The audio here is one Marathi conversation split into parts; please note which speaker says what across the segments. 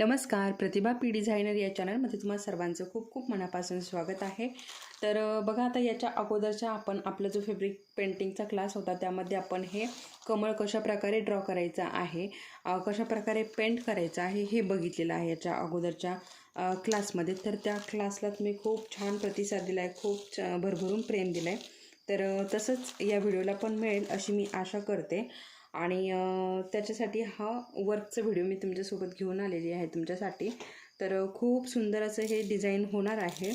Speaker 1: नमस्कार प्रतिभा पी डिझायनर या चॅनलमध्ये तुम्हाला सर्वांचं खूप खूप मनापासून स्वागत आहे. तर बघा आता याच्या अगोदरच्या आपण आपला जो फेब्रिक पेंटिंगचा क्लास होता त्यामध्ये आपण हे कमळ कशा प्रकारे ड्रॉ करायचं आहे कशाप्रकारे कशा प्रकारे पेंट करायचं आहे हे बघितलेलं आहे याच्या अगोदरच्या क्लासमध्ये तर त्या क्लासला तुम्ही खूप छान प्रतिसाद दिला आहे खूप छ- भरभरून प्रेम दिलं आहे तर तसंच या व्हिडिओला पण मिळेल अशी मी आशा करते. आणि त्याच्यासाठी हा वर्कचा व्हिडिओ मी तुमच्यासोबत घेऊन आलेली आहे तुमच्यासाठी. तर खूप सुंदर असं हे डिझाईन होणार आहे.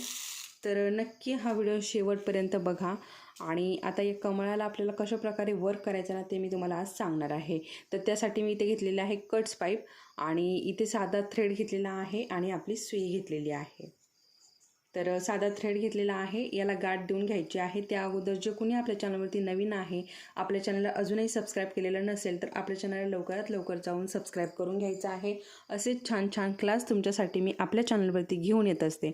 Speaker 1: तर नक्की हा व्हिडिओ शेवटपर्यंत बघा. आणि आता या कमळाला आपल्याला कशा प्रकारे वर्क करायचं ना ते मी तुम्हाला आज सांगणार आहे. तर त्यासाठी मी इथे घेतलेलं आहे कट्स पाईप आणि इथे साधा थ्रेड घेतलेला आहे आणि आपली सुई घेतलेली आहे. तर साधा थ्रेड घेतलेला आहे. याला गाठ देऊन घ्यायची आहे. त्या अगोदर जे कुणी आपल्या चॅनलवरती नवीन आहे आपल्या चॅनलला अजूनही सबस्क्राईब केलेलं नसेल तर आपल्या चॅनलला लवकरात लवकर जाऊन सबस्क्राईब करून घ्यायचं आहे. असे छान छान क्लास तुमच्यासाठी मी आपल्या चॅनलवरती घेऊन येत असते.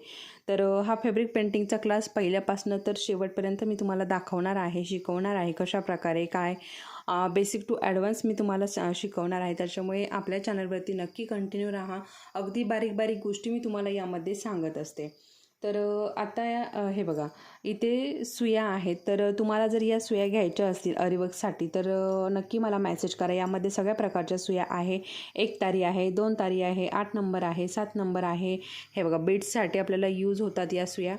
Speaker 1: तर हा फॅब्रिक पेंटिंगचा क्लास पहिल्यापासून तर शेवटपर्यंत मी तुम्हाला दाखवणार आहे शिकवणार आहे कशा प्रकारे काय बेसिक टू ॲडव्हान्स मी तुम्हाला शिकवणार आहे. त्याच्यामुळे आपल्या चॅनलवरती नक्की कंटिन्यू राहा. अगदी बारीक बारीक गोष्टी मी तुम्हाला यामध्ये सांगत असते. तर आता या- हे बघा इथे सुया आहेत. तर तुम्हाला जर या सुया घ्यायच्या असतील अरिवर्कसाठी तर नक्की मला मेसेज करा. यामध्ये सगळ्या प्रकारच्या सुया आहे. एक तारी आहे दोन तारी आहे आठ नंबर आहे सात नंबर आहे. हे बघा बेड्ससाठी आपल्याला यूज होतात या सुया.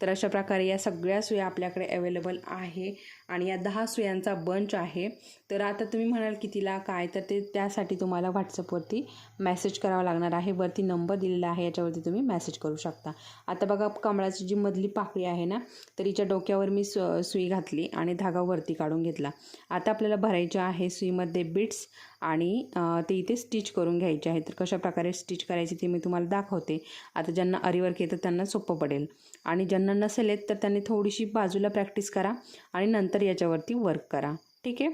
Speaker 1: तर अशा प्रकारे या सगळ्या सुया आपल्याकडे अवेलेबल आहे आणि या दहा सुयांचा बंच आहे. तर आता तुम्ही म्हणाल कितीला काय? तर ते त्यासाठी तुम्हाला व्हॉट्सअपवरती मेसेज करावा लागणार आहे. वरती नंबर दिलेला आहे याच्यावरती तुम्ही मेसेज करू शकता. आता बघा कमळाची जी मधली पाकळी आहे ना तर हिच्या डोक्यावर मी सु सुई घातली आणि धागा वरती काढून घेतला. आता आपल्याला भरायचे आहे सुईमध्ये बिट्स आणि ते इथे स्टिच करून घ्यायचे आहे. तर कशा प्रकारे स्टिच करायची ते मी तुम्हाला दाखवते. आता ज्यांना अरीवर्क येतं त्यांना सोपं पडेल. आणि ज्यांना नसेल येत तर त्यांनी थोडीशी बाजूला प्रॅक्टिस करा आणि नंतर याच्यावरती वर्क करा. ठीक आहे?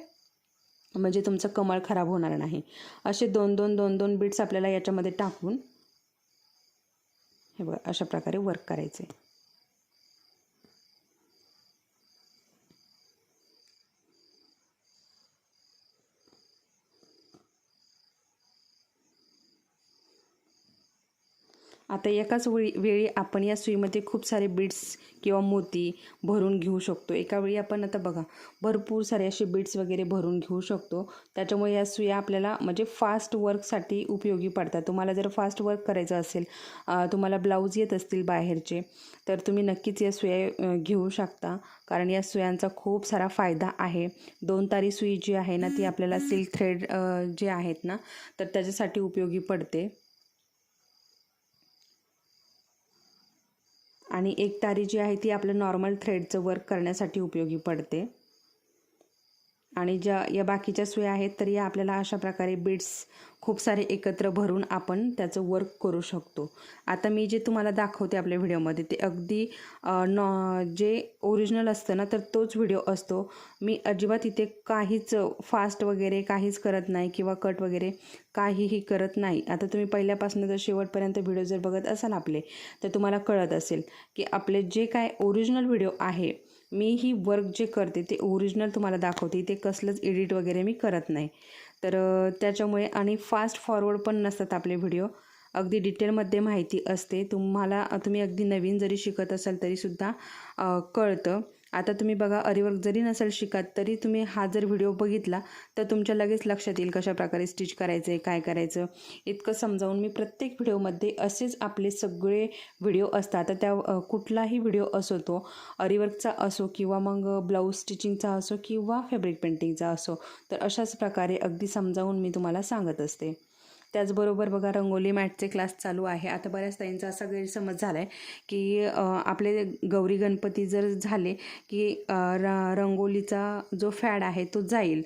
Speaker 1: म्हणजे तुमचं कमळ खराब होणार नाही. असे दोन दोन दोन दोन बीट्स आपल्याला याच्यामध्ये टाकून हे बघा अशा प्रकारे वर्क करायचे. आता एकाच वेळी वेळी आपण या सुईमध्ये खूप सारे बीड्स किंवा मोती भरून घेऊ शकतो. एका वेळी आपण आता बघा भरपूर सारे असे बीड्स वगैरे भरून घेऊ शकतो. त्याच्यामुळे या सुया आपल्याला म्हणजे फास्ट वर्कसाठी उपयोगी पडतात. तुम्हाला जर फास्ट वर्क करायचं असेल तुम्हाला ब्लाऊज येत असतील बाहेरचे तर तुम्ही नक्कीच या सुया घेऊ शकता. कारण या सुयांचा खूप सारा फायदा आहे. दोन तारी सुई जी आहे ना ती आपल्याला सिल्क थ्रेड जे आहेत ना तर त्याच्यासाठी उपयोगी पडते. आणि एक तारी जी आहे ती आपलं नॉर्मल थ्रेडचं वर्क करण्यासाठी उपयोगी पडते. आणि ज्या या बाकीच्या सुया आहेत तर या आपल्याला अशा प्रकारे बीड्स खूप सारे एकत्र भरून आपण त्याचं वर्क करू शकतो. आता मी जे तुम्हाला दाखवते आपल्या व्हिडिओमध्ये ते अगदी नॉ जे ओरिजिनल असतं ना तर तोच व्हिडिओ असतो. मी अजिबात इथे काहीच फास्ट वगैरे काहीच करत नाही किंवा कट वगैरे काहीही करत नाही. आता तुम्ही पहिल्यापासून जर शेवटपर्यंत व्हिडिओ जर बघत असाल आपले तर तुम्हाला कळत असेल की आपले जे काय ओरिजिनल व्हिडिओ आहे मी ही वर्क जे करते ते ओरिजिनल तुम्हाला दाखवते. ते कसलंच एडिट वगैरे मी करत नाही. तर त्याच्यामुळे आणि फास्ट फॉरवर्ड पण नसतात आपले व्हिडिओ अगदी डिटेलमध्ये माहिती असते. तुम्हाला तुम्ही अगदी नवीन जरी शिकत असाल तरीसुद्धा कळतं. आता तुम्ही बघा अरिवर्क जरी नसेल शिकत तरी तुम्ही हा जर व्हिडिओ बघितला तर तुमच्या लगेच लक्षात येईल कशा प्रकारे स्टिच करायचं आहे काय करायचं. इतकं समजावून मी प्रत्येक व्हिडिओमध्ये असेच आपले सगळे व्हिडिओ असतात. तर त्या कुठलाही व्हिडिओ असो तो अरिवर्कचा असो किंवा मग ब्लाऊज स्टिचिंगचा असो किंवा फॅब्रिक पेंटिंगचा असो तर अशाच प्रकारे अगदी समजावून मी तुम्हाला सांगत असते. त्याचबरोबर बघा रंगोली मॅटचे क्लास चालू आहे. आता बऱ्याच ताईंचा असा गैरसमज झाला आहे की आपले गौरी गणपती जर झाले की र रंगोलीचा जो फॅड आहे तो जाईल.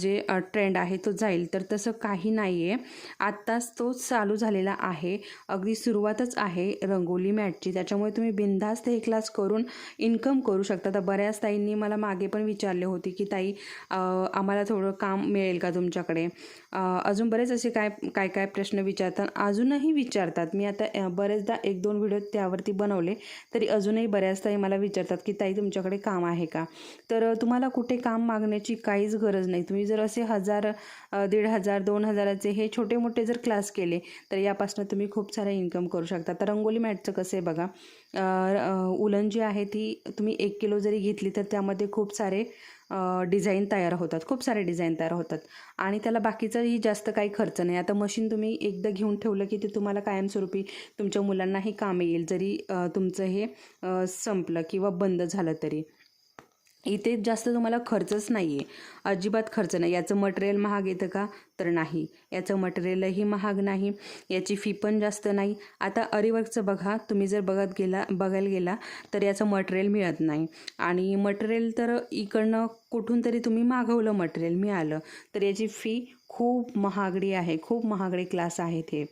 Speaker 1: जे ट्रेंड आहे तो जाईल. तर तसं काही नाही आहे आत्ताच तो चालू झालेला आहे. अगदी सुरुवातच आहे रंगोली मॅटची. त्याच्यामुळे तुम्ही बिनधास्त हे क्लास करून इन्कम करू शकता. तर बऱ्याच ताईंनी मला मागे पण विचारले होते की ताई आम्हाला थोडं काम मिळेल का तुमच्याकडे? अजून बरेच असे काय काय काय प्रश्न विचारतात अजूनही विचारतात. मी आता बरेचदा एक दोन व्हिडिओ त्यावरती बनवले तरी अजूनही बऱ्याच ताई मला विचारतात की ताई तुमच्याकडे काम आहे का? तर तुम्हाला कुठे काम मागण्याची काहीच गरज नाही. तुम्ही जर असे हजार दीड हजार दोन हजाराचे हे छोटे मोठे जर क्लास केले तर यापासून तुम्ही खूप सारा इन्कम करू शकता. तर रंगोली मॅटचं कसं आहे बघा उलन जी आहे ती तुम्ही एक किलो जरी घेतली तर त्यामध्ये खूप सारे डिझाईन तयार होतात. खूप सारे डिझाईन तयार होतात. आणि त्याला बाकीचाही जास्त काही खर्च नाही. आता मशीन तुम्ही एकदा घेऊन ठेवलं की ते तुम्हाला कायमस्वरूपी तुमच्या मुलांनाही काम येईल. जरी तुमचं हे संपलं किंवा बंद झालं तरी. इथे जास्त तुम्हाला खर्चच नाही आहे अजिबात खर्च नाही. याचं मटेरियल महाग येतं का? तर नाही. याचं मटेरियलही महाग नाही. याची फी पण जास्त नाही. आता अरिवर्कचं बघा. तुम्ही जर बघत गेला बघायला गेला तर याचं मटेरियल मिळत नाही. आणि मटेरियल तर इकडनं कुठून तरी तुम्ही मागवलं मटेरियल मिळालं. तर याची फी खूप महागडी आहे. खूप महागडे क्लास आहेत हे.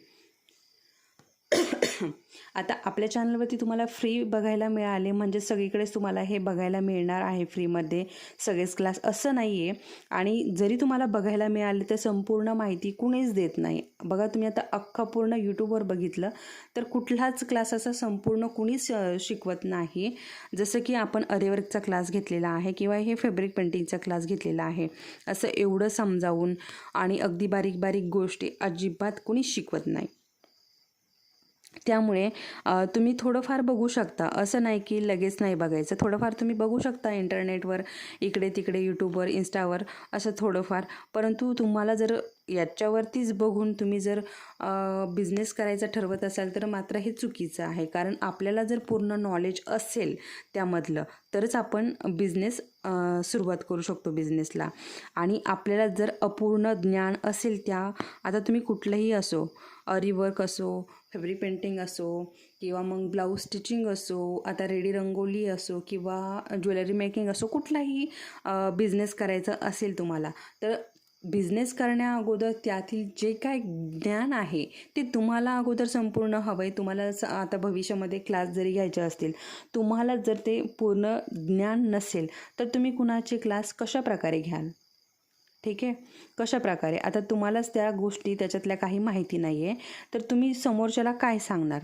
Speaker 1: आता आपल्या चॅनलवरती तुम्हाला फ्री बघायला मिळाले म्हणजे सगळीकडेच तुम्हाला हे बघायला मिळणार आहे फ्रीमध्ये सगळेच क्लास असं नाही आहे आणि जरी तुम्हाला बघायला मिळाले तर संपूर्ण माहिती कुणीच देत नाही. बघा तुम्ही आता अख्खा पूर्ण यूट्यूबवर बघितलं तर कुठलाच क्लास असा संपूर्ण कुणीच शिकवत नाही. जसं की आपण अरेवर्कचा क्लास घेतलेला आहे किंवा हे फेब्रिक पेंटिंगचा क्लास घेतलेला आहे. असं एवढं समजावून आणि अगदी बारीक बारीक गोष्टी अजिबात कुणीच शिकवत नाही. त्यामुळे तुम्ही थोडंफार बघू शकता. असं नाही की लगेच नाही बघायचं. थोडंफार तुम्ही बघू शकता इंटरनेटवर इकडे तिकडे यूट्यूबवर इंस्टावर असं थोडंफार. परंतु तुम्हाला जर याच्यावरतीच बघून तुम्ही जर बिझनेस करायचा ठरवत असाल तर मात्र हे चुकीचं आहे. कारण आपल्याला जर पूर्ण नॉलेज असेल त्यामधलं तरच आपण बिझनेस सुरुवात करू शकतो बिझनेसला आणि आपल्याला जर अपूर्ण ज्ञान असेल त्या आता तुम्ही कुठलंही असो अरीवर्क असो फेब्रिक पेंटिंग असो किंवा मग ब्लाऊज स्टिचिंग असो आता रेडी रंगोली असो किंवा ज्वेलरी मेकिंग असो कुठलाही बिझनेस करायचा असेल तुम्हाला तर बिझनेस करण्या त्यातील जे काय ज्ञान आहे ते तुम्हाला अगोदर संपूर्ण हवं आहे तुम्हाला स- आता भविष्यामध्ये क्लास जरी घ्यायचे असतील तुम्हाला जर ते पूर्ण ज्ञान नसेल तर तुम्ही कुणाचे क्लास कशा प्रकारे घ्याल? ठीक आहे? कशा प्रकारे? आता तुम्हालाच त्या गोष्टी त्याच्यातल्या काही माहिती नाही आहे तर तुम्ही समोरच्याला काय सांगणार?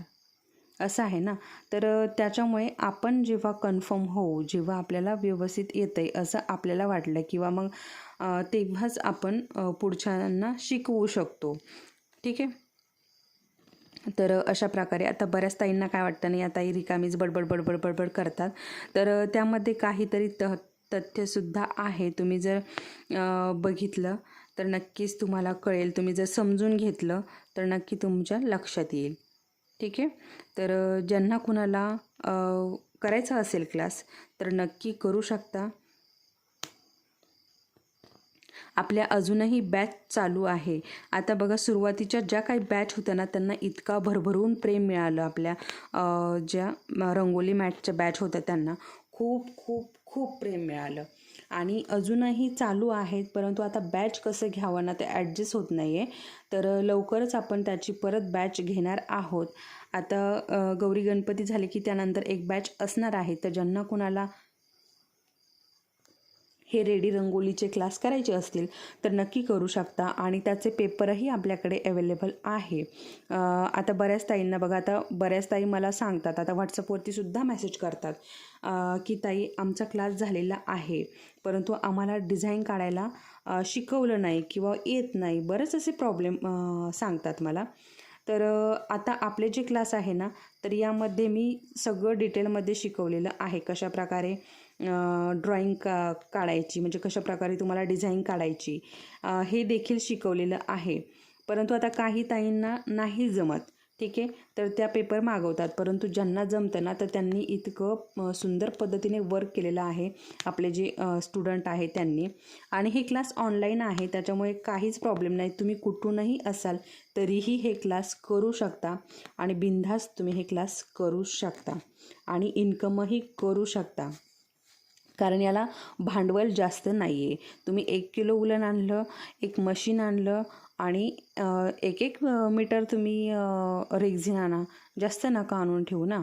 Speaker 1: असं आहे ना? तर त्याच्यामुळे आपण जेव्हा कन्फर्म होऊ जेव्हा आपल्याला व्यवस्थित येतं आहे असं आपल्याला वाटलं किंवा मग तेव्हाच आपण पुढच्यांना शिकवू शकतो. ठीक आहे? तर अशा प्रकारे आता बऱ्याच ताईंना काय वाटतं नाही आता रिकामीच बडबड बडबड बडबड करतात. तर त्यामध्ये काहीतरी त तथ्यसुद्धा आहे. तुम्ही जर बघितलं तर नक्कीच तुम्हाला कळेल. तुम्ही जर समजून घेतलं तर नक्की तुमच्या लक्षात येईल. ठीक आहे? तर ज्यांना कुणाला करायचा असेल क्लास तर नक्की करू शकता. आपल्या अजूनही बॅच चालू आहे. आता बघा सुरुवातीच्या ज्या काही बॅच होत्या ना त्यांना इतका भरभरून प्रेम मिळालं आपल्या ज्या रंगोली मॅटच्या बॅच होत्या त्यांना. खूप खूप खूप प्रेम मिळालं. आणि अजूनही चालू आहेत परंतु आता बॅच कसं घ्यावं ना ते ॲडजस्ट होत नाही आहे तर लवकरच आपण त्याची परत बॅच घेणार आहोत. आता गौरी गणपती झाले की त्यानंतर एक बॅच असणार आहे तर ज्यांना कुणाला हे रेडी रंगोलीचे क्लास करायचे असतील तर नक्की करू शकता आणि त्याचे पेपरही आपल्याकडे अवेलेबल आहे. आता बऱ्याच ताईंना बघा आता बऱ्याच ताई मला सांगतात आता व्हॉट्सअपवरती सुद्धा मेसेज करतात की ताई आमचा क्लास झालेला आहे परंतु आम्हाला डिझाईन काढायला शिकवलं नाही किंवा येत नाही बरेच असे प्रॉब्लेम सांगतात मला. तर आता आपले जे क्लास आहे ना तर यामध्ये मी सगळं डिटेलमध्ये शिकवलेलं आहे कशा ड्रॉईंग का काढायची म्हणजे कशा प्रकारे तुम्हाला डिझाईन काढायची हे देखील शिकवलेलं आहे. परंतु आता काही ताईंना नाही जमत ठीक आहे? तर त्या पेपर मागवतात. परंतु ज्यांना जमतं ना तर त्यांनी इतकं सुंदर पद्धतीने वर्क केलेलं आहे. आपले जे स्टुडंट आहे त्यांनी. आणि हे क्लास ऑनलाईन आहे त्याच्यामुळे काहीच प्रॉब्लेम नाही. तुम्ही कुठूनही असाल तरीही हे क्लास करू शकता. आणि बिनधास्त तुम्ही हे क्लास करू शकता. आणि इन्कमही करू शकता. कारण याला भांडवल जास्त नाही आहे तुम्ही एक किलो उलन आणलं एक मशीन आणलं आणि एक एक मीटर तुम्ही रेग्झिन रेक्झिन आणा. जास्त नका आणून ठेवू ना.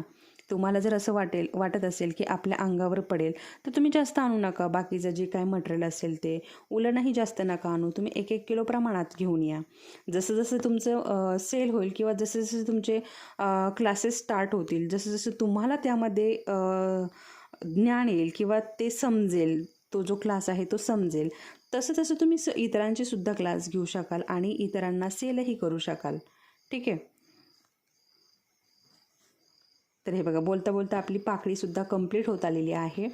Speaker 1: तुम्हाला जर असं वाटेल वाटत असेल की आपल्या अंगावर पडेल तर तुम्ही जास्त आणू नका. बाकीचं जे काय मटेरियल असेल ते. उलनही जास्त नका आणू. तुम्ही एक एक किलो प्रमाणात घेऊन या. जसं जसं तुमचं सेल होईल किंवा जसे जसे तुमचे क्लासेस स्टार्ट होतील जसं जसं तुम्हाला त्यामध्ये ज्ञान येईल किंवा ते समजेल तो जो क्लास आहे तो समजेल तसं तसं तुम्ही स इतरांचे सुद्धा क्लास घेऊ शकाल आणि इतरांना सेलही करू शकाल. ठीक आहे? तर हे बघा बोलता बोलता आपली पाकळीसुद्धा कंप्लीट होत आलेली आहे.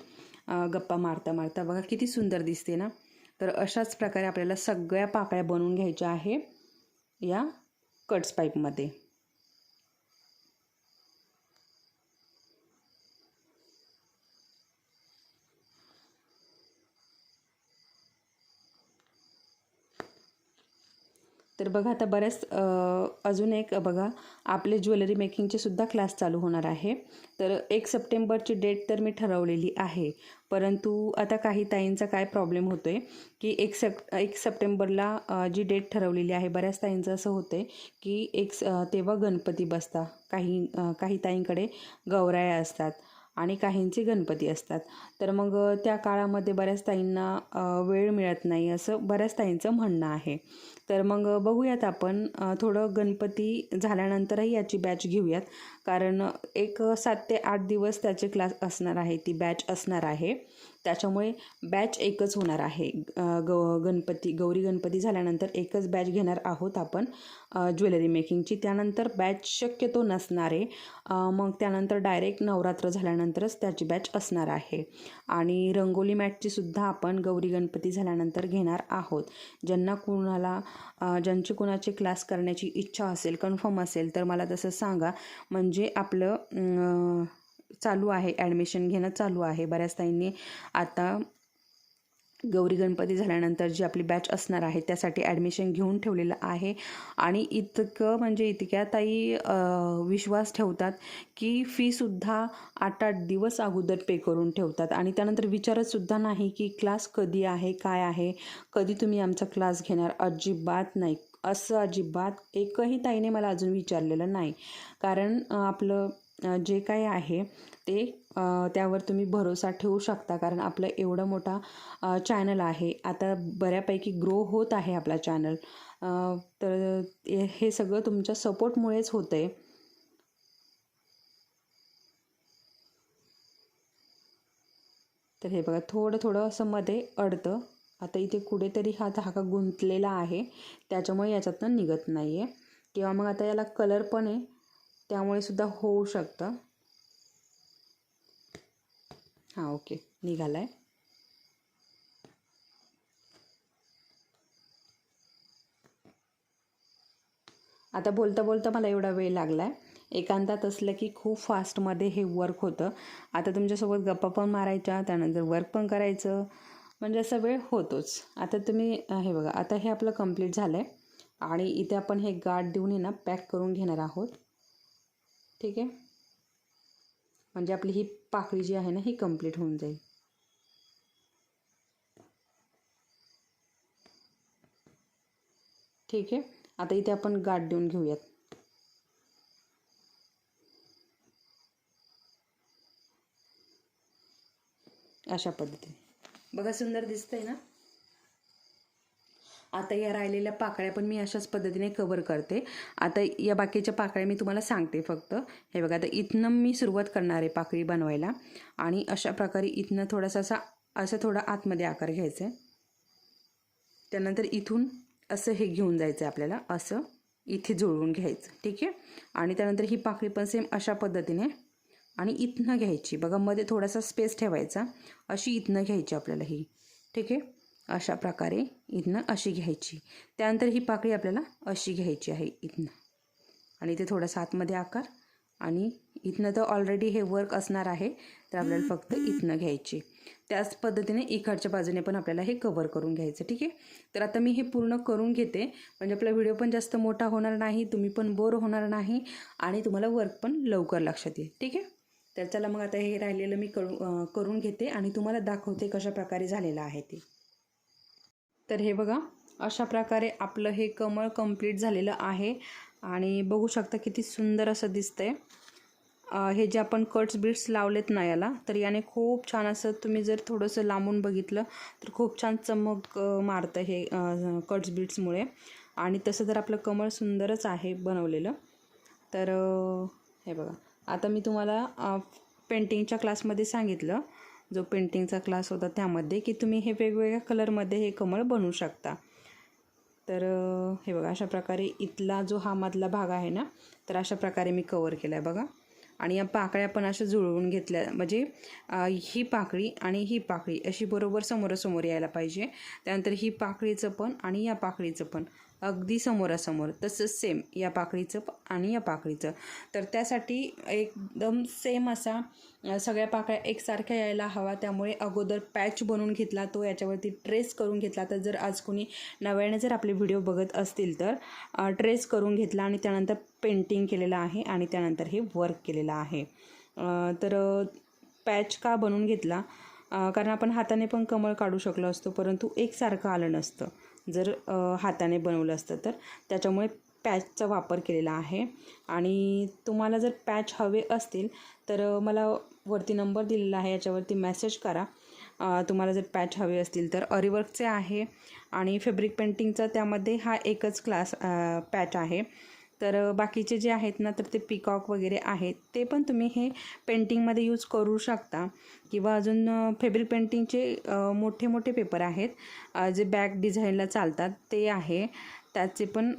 Speaker 1: गप्पा मारता मारता बघा किती सुंदर दिसते ना? तर अशाच प्रकारे आपल्याला सगळ्या पाकळ्या बनवून घ्यायच्या आहे या कट्स पाईपमध्ये तर बघा आता बऱ्याच अजून एक बघा आपले ज्वेलरी मेकिंगचे सुद्धा क्लास चालू होणार आहे. तर एक सप्टेंबरची डेट तर मी ठरवलेली आहे. परंतु आता काही ताईंचा काय प्रॉब्लेम होतो आहे की एक सप एक सप्टेंबरला जी डेट ठरवलेली आहे बऱ्याच ताईंचं असं होतं आहे की एक स- तेव्हा गणपती बसता काही काही ताईंकडे गौराया असतात आणि काहींचे गणपती असतात. तर मग त्या काळामध्ये बऱ्याच ताईंना वेळ मिळत नाही असं बऱ्याच ताईंचं म्हणणं आहे. तर मग बघूयात आपण थोडं गणपती झाल्यानंतरही याची बॅच घेऊयात. कारण एक सात ते आठ दिवस त्याचे क्लास असणार आहे ती बॅच असणार आहे. त्याच्यामुळे बॅच एकच होणार आहे. ग गणपती गौरी गणपती झाल्यानंतर एकच बॅच घेणार आहोत आपण ज्वेलरी मेकिंगची. त्यानंतर बॅच शक्यतो नसणार आहे मग त्यानंतर डायरेक्ट नवरात्र झाल्यानंतरच त्याची बॅच असणार आहे. आणि रंगोली मॅटची सुद्धा आपण गौरी गणपती झाल्यानंतर घेणार आहोत. ज्यांना कुणाला ज्यांची कुणाचे क्लास करण्याची इच्छा असेल कन्फर्म असेल तर मला तसं सांगा. म्हणजे आपलं चालू आहे ॲडमिशन घेणं चालू आहे. बऱ्याच ताईंनी आता गौरी गणपती झाल्यानंतर जी आपली बॅच असणार आहे त्यासाठी ॲडमिशन घेऊन ठेवलेलं आहे. आणि इतकं म्हणजे इतक्या ताई विश्वास ठेवतात की फीसुद्धा आठ आठ दिवस अगोदर पे करून ठेवतात. आणि त्यानंतर विचारतसुद्धा नाही की क्लास कधी आहे काय आहे? कधी तुम्ही आमचा क्लास घेणार? अजिबात नाही. असं अजिबात एकही ताईने मला अजून विचारलेलं नाही. कारण आपलं जे काही आहे ते त्यावर तुम्ही भरोसा ठेवू शकता. कारण आपलं एवढं मोठा चॅनल आहे. आता बऱ्यापैकी ग्रो होत आहे आपला चॅनल तर हे- हे सगळं तुमच्या सपोर्टमुळेच होतं आहे तर हे बघा थोडं थोडं असं मध्ये अडतं. आता इथे कुठेतरी हा धागा गुंतलेला आहे. त्याच्यामुळे याच्यातनं निघत नाही आहे किंवा मग आता याला कलर पण आहे. त्यामुळे सुद्धा होऊ शकतं. हां ओके. निघाला आहे आता बोलता बोलता मला एवढा वेळ लागला आहे एकांतात असलं की खूप फास्टमध्ये हे वर्क होतं. आता तुमच्यासोबत गप्पा पण मारायच्या त्यानंतर वर्क पण करायचं. म्हणजे असा वेळ होतोच. आता तुम्ही हे बघा आता हे आपलं कंप्लीट झालं आहे आणि इथे आपण हे गाठ देऊन आहे ना पॅक करून घेणार आहोत. ठीक आहे? म्हणजे आपली ही पाकळी जी आहे ना ही कंप्लीट होऊन जाईल. ठीक आहे? आता इथे आपण गाठ देऊन घेऊयात. अशा पद्धतीने. बघा सुंदर दिसतंय ना? आता या राहिलेल्या पाकळ्या पण मी अशाच पद्धतीने कवर करते. आता या बाकीच्या पाकळ्या मी तुम्हाला सांगते फक्त. हे बघा आता इथनं मी सुरुवात करणार आहे पाकळी बनवायला. आणि अशा प्रकारे इथनं थोडासा असा असं थोडा आतमध्ये आकार घ्यायचा आहे. त्यानंतर इथून असं हे घेऊन जायचं आहे आपल्याला असं इथे जुळवून घ्यायचं ठीक आहे? आणि त्यानंतर ही पाकळी पण सेम अशा पद्धतीने. आणि इथनं घ्यायची. बघा मध्ये थोडासा स्पेस ठेवायचा. अशी इथनं घ्यायची आपल्याला ही ठीक आहे? अशा प्रकारे इथनं अशी घ्यायची. त्यानंतर ही पाकळी आपल्याला अशी घ्यायची आहे इथनं. आणि इथे थोडासा आतमध्ये आकार. आणि इथनं तर ऑलरेडी हे वर्क असणार आहे तर आपल्याला फक्त इथनं घ्यायची. त्याच पद्धतीने इकडच्या बाजूने पण आपल्याला हे कवर करून घ्यायचं ठीक आहे? तर आता मी हे पूर्ण करून घेते. म्हणजे आपला व्हिडिओ पण जास्त मोठा होणार नाही तुम्ही पण बोर होणार नाही आणि तुम्हाला वर्क पण लवकर लक्षात येईल ठीक आहे? तर चला मग आता हे राहिलेलं मी करू करून घेते आणि तुम्हाला दाखवते कशा प्रकारे झालेलं आहे ते. तर हे बघा अशा प्रकारे आपलं हे कमळ कंप्लीट झालेलं आहे. आणि बघू शकता किती सुंदर असं दिसतंय. हे जे आपण कट्स बीट्स लावलेत ना याला तर याने खूप छान असं तुम्ही जर थोडंसं लांबून बघितलं तर खूप छान चमक मारतं हे कट्स बीट्समुळे आणि तसं तर आपलं कमळ सुंदरच आहे बनवलेलं तर हे बघा. आता मी तुम्हाला पेंटिंगच्या क्लासमध्ये सांगितलं. जो पेंटिंगचा क्लास होता त्यामध्ये की तुम्ही हे वेगवेगळ्या कलरमध्ये हे कमळ बनवू शकता. तर हे बघा अशा प्रकारे इथला जो हा मधला भाग आहे ना तर अशा प्रकारे मी कवर केला आहे बघा. आणि या पाकळ्या पण अशा जुळवून घेतल्या म्हणजे ही पाकळी आणि ही पाकळी अशी बरोबर समोरासमोर यायला पाहिजे. त्यानंतर ही पाकळीचं पण आणि या पाकळीचं पण. अगदी समोरासमोर तसंच सेम या पाकळीचं आणि या पाकळीचं तर त्यासाठी एकदम सेम असा सगळ्या पाकळ्या एकसारख्या यायला हवा. त्यामुळे अगोदर पॅच बनवून घेतला तो याच्यावरती ट्रेस करून घेतला. तर जर आज कोणी नव्याने जर आपले व्हिडिओ बघत असतील तर ट्रेस करून घेतला आणि त्यानंतर पेंटिंग केलेलं आहे आणि त्यानंतर हे वर्क केलेलं आहे. तर पॅच का बनवून घेतला? कारण आपण हाताने पण कमळ काढू शकलो असतो परंतु एकसारखं आलं नसतं. जर हाताने बनवलं असतं तर. त्याच्यामुळे पॅचचा वापर केलेला आहे. आणि तुम्हाला जर पॅच हवे असतील तर मला वरती नंबर दिलेला आहे याच्यावरती मेसेज करा. तुम्हाला जर पॅच हवे असतील तर. अरिवर्कचे आहे आणि फेब्रिक पेंटिंगचा त्यामध्ये हा एकच क्लास पॅच आहे. तर बाकीचे जे आहेत ना तर ते पिकॉक वगैरे आहेत. ते पण तुम्ही हे पेंटिंगमध्ये यूज करू शकता. किंवा अजून फेब्रिक पेंटिंगचे मोठे मोठे पेपर आहेत. जे बॅक डिझाईनला चालतात ते आहे. त्याचे पण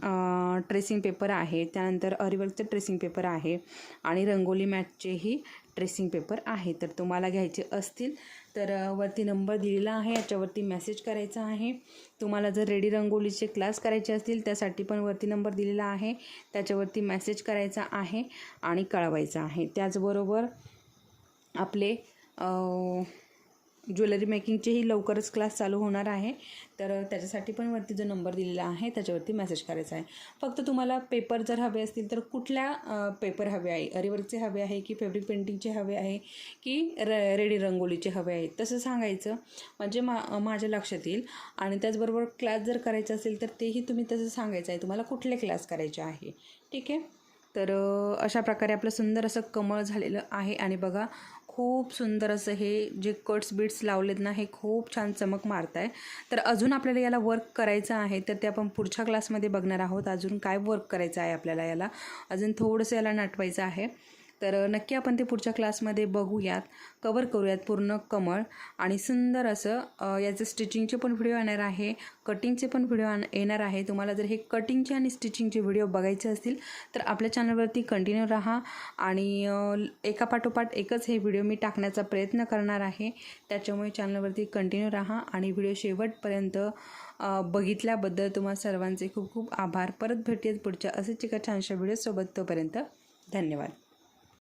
Speaker 1: ट्रेसिंग पेपर आहे. त्यानंतर अरिवर्कचे ट्रेसिंग पेपर आहे. आणि रंगोली मॅटचेही ट्रेसिंग पेपर आहे. तर तुम्हाला घ्यायचे असतील तर वरती नंबर दिलेला आहे. याच्यावरती मेसेज करायचा आहे. तुम्हाला जर रेडी रंगोलीचे क्लास करायचे असतील त्यासाठी पण वरती नंबर दिलेला आहे. त्याच्यावरती मेसेज करायचा आहे आणि कळवायचा आहे. त्याचबरोबर आपले ज्वेलरी मेकिंगचेही लवकरच क्लास चालू होणार आहे. तर त्याच्यासाठी पण वरती जो नंबर दिलेला आहे त्याच्यावरती मेसेज करायचा आहे. फक्त तुम्हाला पेपर जर हवे असतील तर कुठल्या पेपर हवे आहे? अरिवर्कचे हवे आहे की फॅब्रिक पेंटिंगचे हवे आहे की र रेडी रंगोलीचे हवे आहे? तसं सांगायचं म्हणजे मा माझ्या लक्षात येईल. आणि त्याचबरोबर क्लास जर करायचा असेल तर तेही तुम्ही तसं सांगायचं आहे. तुम्हाला कुठले क्लास करायचे आहे? ठीक आहे? तर अशा प्रकारे आपलं सुंदर असं कमळ झालेलं आहे. आणि बघा खूप सुंदर असं हे जे कट्स बीट्स लावलेत ना हे खूप छान चमक मारत आहे तर अजून आपल्याला याला वर्क करायचं आहे तर ते आपण पुढच्या क्लासमध्ये बघणार आहोत. अजून काय वर्क करायचं आहे आपल्याला याला? अजून थोडंसं याला नटवायचं आहे. तर नक्की आपण ते पुढच्या क्लासमध्ये बघूयात. कवर करूयात पूर्ण कमळ आणि सुंदर असं याचे याचं स्टिचिंगचे पण व्हिडिओ येणार आहे. कटिंगचे पण व्हिडिओ येणार आहे. तुम्हाला जर हे कटिंगचे आणि स्टिचिंगचे व्हिडिओ बघायचे असतील तर आपल्या चॅनलवरती कंटिन्यू राहा आणि एकापाठोपाठ एका पाठोपाठ एकच हे व्हिडिओ मी टाकण्याचा प्रयत्न करणार आहे. त्याच्यामुळे चॅनलवरती कंटिन्यू राहा आणि व्हिडिओ शेवटपर्यंत बघितल्याबद्दल तुम्हा सर्वांचे खूप खूप आभार. परत भेटूयात पुढच्या असेच एका छानशा व्हिडिओसोबत तोपर्यंत. धन्यवाद.